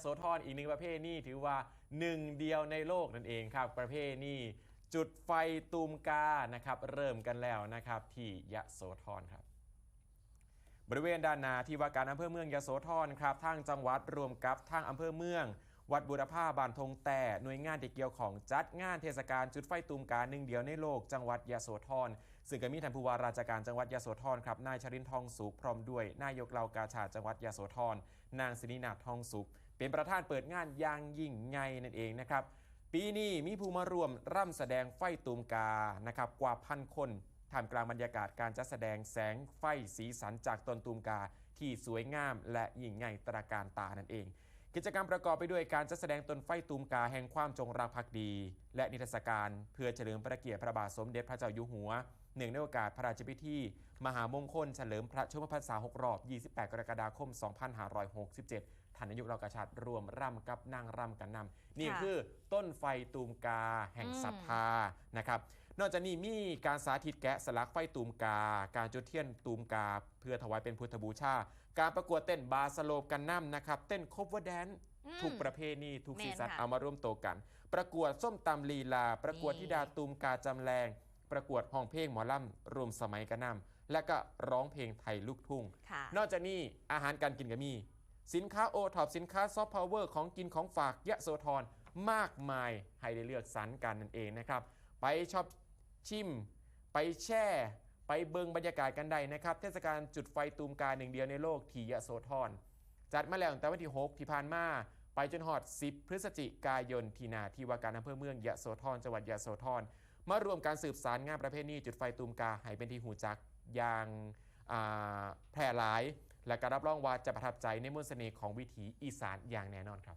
โสธรอีกหนึ่งประเภทนี่ถือว่าหนึ่งเดียวในโลกนั่นเองครับ ประเภทนี่จุดไฟตูมกานะครับเริ่มกันแล้วนะครับที่ยะโสธรครับบริเวณด้านหน้าที่ว่าการอำเภอเมืองยะโสธรครับทางจังหวัดรวมกับทางอำเภอเมือง วัดบุรพาบานทงแต่หน่วยงานที่เกี่ยวของจัดงานเทศกาลจุดไฟตูมกาหนึ่งเดียวในโลกจังหวัดยโสธรซึ่งก็มีท่านผู้ว่าราชการจังหวัดยโสธรครับนายชรินทองสุขพร้อมด้วยนายกเหล่ากาชาจังหวัดยโสธรนางศินินาถทองสุข เป็นประธานเปิดงานอย่างยิ่งใหญ่นั่นเองนะครับปีนี้มีผู้มาร่วมร่ำแสดงไฟตูมกานะครับกว่าพันคนท่ามกลางบรรยากาศการจัดแสดงแสงไฟสีสันจากตนตูมกาที่สวยงามและยิ่งใหญ่ตระการตานั่นเอง กิจกรรมประกอบไปด้วยการจัดแสดงต้นไฟตูมกาแห่งความจงรักภักดี และนิทรรศการเพื่อเฉลิมพระเกียรติพระบาทสมเด็จพระเจ้าอยู่หัวเนื่องในโอกาสพระราชพิธี มหามงคลเฉลิมพระชนมพรรษา 6 รอบ 28 กรกฎาคม 2567ท่านนายกเรากระชัดรวมร่ำกับนางร่ำกันนำนี่คือต้นไฟตูมกาแห่งศรัทธานะครับ นอกจากนี้มีการสาธิตแกะสลักไฟตูมกา การจุดเทียนตูมกา เพื่อถวายเป็นพุทธบูชา การประกวดเต้นบาสโลปกันน้ำนะครับ เต้นคบว่าแดนอืมทุกประเภทนี่ทุกแม่นสีสันค่ะเอามาร่วมโตกัน ประกวดส้มตำลีลา ประกวดนี่ธิดาตูมกาจำแรง ประกวดห้องเพลงหมอลำรวมสมัยกันน้ำและก็ร้องเพลงไทยลูกทุ่งค่ะนอกจากนี้อาหารการกินก็มี สินค้าโอท็อปสินค้าซอฟต์พาวเวอร์ของกินของฝากยะโสธรมากมายให้ได้เลือกสรรกันนั่นเองนะครับ ไปช็อป ชิม ไปแช่ ไปเบิงบรรยากาศกันได้นะครับ เทศกาลจุดไฟตูมกาหนึ่งเดียวในโลกที่ยะโสธรจัดมาแล้วตั้งแต่วันที่ 6 ที่ผ่านมา ไปจนหอด 10 พฤศจิกายนที่นาที่ว่าการอำเภอเมืองยะโสธรจังหวัดยะโสธรมารวมการสืบสารงานประเพณีจุดไฟตูมกาให้เป็นที่หูจักอย่างาแพร่หลาย และการรับรองว่าจะประทับใจในมนต์เสน่ห์ของวิถีอีสานอย่างแน่นอนครับ